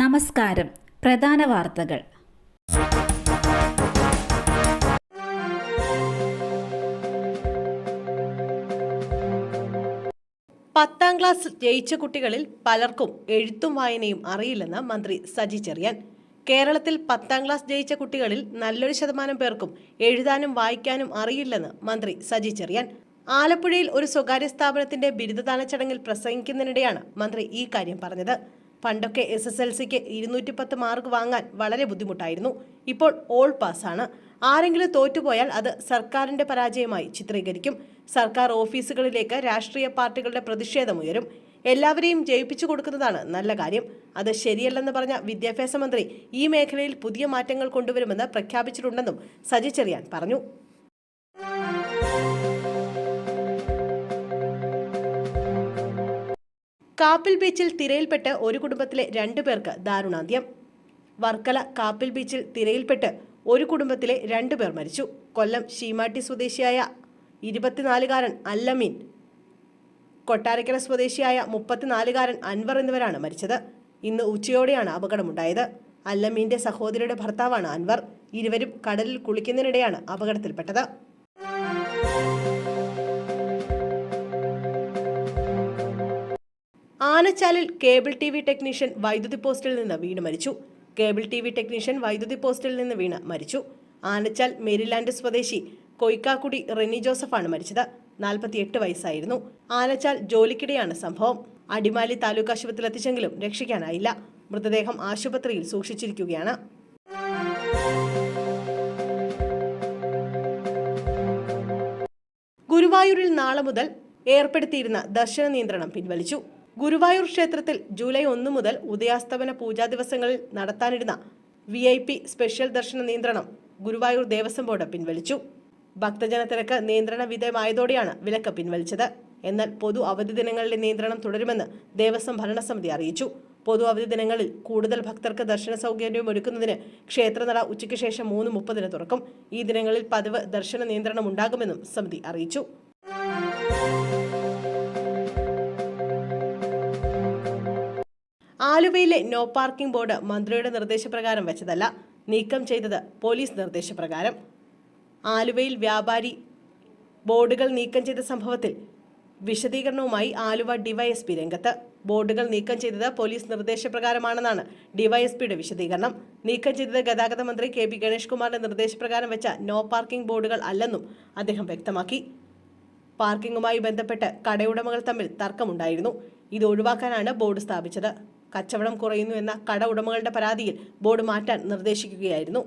നമസ്കാരം. പ്രധാന വാർത്തകൾ. പത്താം ക്ലാസ് ജയിച്ച കുട്ടികളിൽ പലർക്കും എഴുത്തും വായനയും അറിയില്ലെന്ന് മന്ത്രി സജി ചെറിയാൻ. കേരളത്തിൽ പത്താം ക്ലാസ് ജയിച്ച കുട്ടികളിൽ നല്ലൊരു ശതമാനം പേർക്കും എഴുതാനും വായിക്കാനും അറിയില്ലെന്ന് മന്ത്രി സജി ചെറിയാൻ. ആലപ്പുഴയിൽ ഒരു സ്വകാര്യ സ്ഥാപനത്തിന്റെ ബിരുദദാന ചടങ്ങിൽ പ്രസംഗിക്കുന്നതിനിടെയാണ് മന്ത്രി ഈ കാര്യം പറഞ്ഞത്. പണ്ടൊക്കെ എസ് എസ് എൽ സിക്ക് ഇരുന്നൂറ്റി പത്ത് മാർക്ക് വാങ്ങാൻ വളരെ ബുദ്ധിമുട്ടായിരുന്നു. ഇപ്പോൾ ഓൾ പാസ്സാണ് ആരെങ്കിലും തോറ്റുപോയാൽ അത് സർക്കാരിന്റെ പരാജയമായി ചിത്രീകരിക്കും. സർക്കാർ ഓഫീസുകളിലേക്ക് രാഷ്ട്രീയ പാർട്ടികളുടെ പ്രതിഷേധമുയരും എല്ലാവരെയും ജയിപ്പിച്ചു കൊടുക്കുന്നതാണ് നല്ല കാര്യം. അത് ശരിയല്ലെന്ന് പറഞ്ഞ വിദ്യാഭ്യാസ മന്ത്രി ഈ മേഖലയിൽ പുതിയ മാറ്റങ്ങൾ കൊണ്ടുവരുമെന്ന് പ്രഖ്യാപിച്ചിട്ടുണ്ടെന്നും സജി ചെറിയാൻ പറഞ്ഞു. കാപ്പിൽ ബീച്ചിൽ തിരയിൽപ്പെട്ട് ഒരു കുടുംബത്തിലെ രണ്ടു പേർക്ക് ദാരുണാന്ത്യം. വർക്കല കാപ്പിൽ ബീച്ചിൽ തിരയിൽപ്പെട്ട് ഒരു കുടുംബത്തിലെ രണ്ടു പേർ മരിച്ചു. കൊല്ലം ശീമാട്ടി സ്വദേശിയായ ഇരുപത്തിനാലുകാരൻ അല്ലമീൻ കൊട്ടാരക്കര സ്വദേശിയായ മുപ്പത്തിനാലുകാരൻ അൻവർ എന്നിവരാണ് മരിച്ചത്. ഇന്ന് ഉച്ചയോടെയാണ് അപകടമുണ്ടായത്. അല്ലമീന്റെ സഹോദരിയുടെ ഭർത്താവാണ് അൻവർ. ഇരുവരും കടലിൽ കുളിക്കുന്നതിനിടെയാണ് അപകടത്തിൽപ്പെട്ടത്. ആനച്ചാലിൽ കേബിൾ ടി വി ടെക്നീഷ്യൻ വൈദ്യുതി പോസ്റ്റിൽ നിന്ന് വീണ് മരിച്ചു. കേബിൾ ടി വി ടെക്നീഷ്യൻ വൈദ്യുതി പോസ്റ്റിൽ നിന്ന് വീണ് മരിച്ചു. ആനച്ചാൽ മേരിലാൻഡ് സ്വദേശി കൊയ്ക്കാക്കുടി റെനി ജോസഫാണ് മരിച്ചത്. നാൽപ്പത്തിയെട്ട് വയസ്സായിരുന്നു. ആനച്ചാൽ ജോലിക്കിടെയാണ് സംഭവം. അടിമാലി താലൂക്ക് ആശുപത്രിയിൽ എത്തിച്ചെങ്കിലും രക്ഷിക്കാനായില്ല. മൃതദേഹം ആശുപത്രിയിൽ സൂക്ഷിച്ചിരിക്കുകയാണ്. ഗുരുവായൂരിൽ നാളെ മുതൽ ഏർപ്പെടുത്തിയിരുന്ന ദർശന നിയന്ത്രണം പിൻവലിച്ചു. ഗുരുവായൂർ ക്ഷേത്രത്തിൽ ജൂലൈ ഒന്ന് മുതൽ ഉദയാസ്തമന പൂജാ ദിവസങ്ങളിൽ നടത്താനിരുന്ന വി ഐ പി സ്പെഷ്യൽ ദർശന നിയന്ത്രണം ഗുരുവായൂർ ദേവസ്വം ബോർഡ് പിൻവലിച്ചു. ഭക്തജന തിരക്ക് നിയന്ത്രണ വിധേയമായതോടെയാണ് വിലക്ക് പിൻവലിച്ചത്. എന്നാൽ പൊതു അവധി ദിനങ്ങളിലെ നിയന്ത്രണം തുടരുമെന്ന് ദേവസ്വം ഭരണസമിതി അറിയിച്ചു. പൊതു അവധി ദിനങ്ങളിൽ കൂടുതൽ ഭക്തർക്ക് ദർശന സൗകര്യം ഒരുക്കുന്നതിന് ക്ഷേത്രനട ഉച്ചയ്ക്ക് ശേഷം മൂന്ന് മുപ്പതിന് തുറക്കും. ഈ ദിനങ്ങളിൽ പതിവ് ദർശന നിയന്ത്രണം ഉണ്ടാകുമെന്നും സമിതി അറിയിച്ചു. ആലുവയിലെ നോ പാർക്കിംഗ് ബോർഡ് മന്ത്രിയുടെ നിർദ്ദേശപ്രകാരം വെച്ചതല്ല നീക്കം ചെയ്തത് പോലീസ് നിർദ്ദേശപ്രകാരം. ആലുവയിൽ വ്യാപാരി ബോർഡുകൾ നീക്കം ചെയ്ത സംഭവത്തിൽ വിശദീകരണവുമായി ആലുവ ഡിവൈഎസ്പി രംഗത്ത്. ബോർഡുകൾ നീക്കം ചെയ്തത് പോലീസ് നിർദ്ദേശപ്രകാരമാണെന്നാണ് ഡിവൈഎസ്പിയുടെ വിശദീകരണം. നീക്കം ചെയ്തത് ഗതാഗത മന്ത്രി കെ പി ഗണേഷ് കുമാറിന്റെ നിർദ്ദേശപ്രകാരം വെച്ച നോ പാർക്കിംഗ് ബോർഡുകൾ അല്ലെന്നും അദ്ദേഹം വ്യക്തമാക്കി. പാർക്കിംഗുമായി ബന്ധപ്പെട്ട് കടയുടമകൾ തമ്മിൽ തർക്കമുണ്ടായിരുന്നു. ഇത് ഒഴിവാക്കാനാണ് ബോർഡ് സ്ഥാപിച്ചത്. കച്ചവടം കുറയുന്നു എന്ന കട ഉടമകളുടെ പരാതിയിൽ ബോർഡ് മാറ്റാൻ നിർദ്ദേശിക്കുകയായിരുന്നു